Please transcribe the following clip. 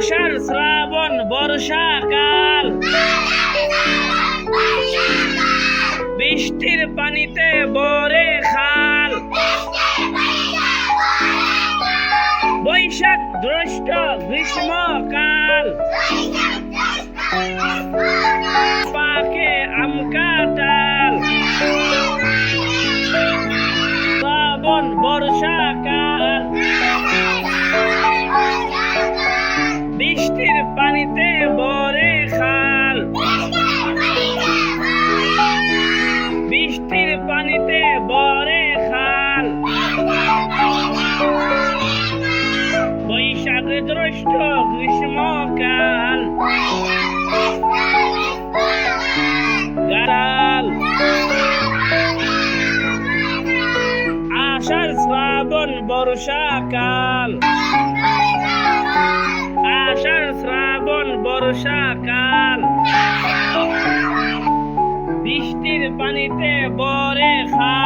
আষাঢ় শ্রাবণ, বর্ষাকাল। বৃষ্টির পানিতে বরে খাল। বৈশাখ জ্যৈষ্ঠ গ্রীষ্মকাল। পাকে আম কাঁঠাল। শ্রাবণ বর্ষাকাল। পানিতে বরে খাল। বৈশাখ জ্যৈষ্ঠ গ্রীষ্মকাল গারাল আষাঢ় শ্রাবণ বর্ষাকাল আষাঢ় শ্রাবণ বর্ষাকাল পানিতে বরে খাল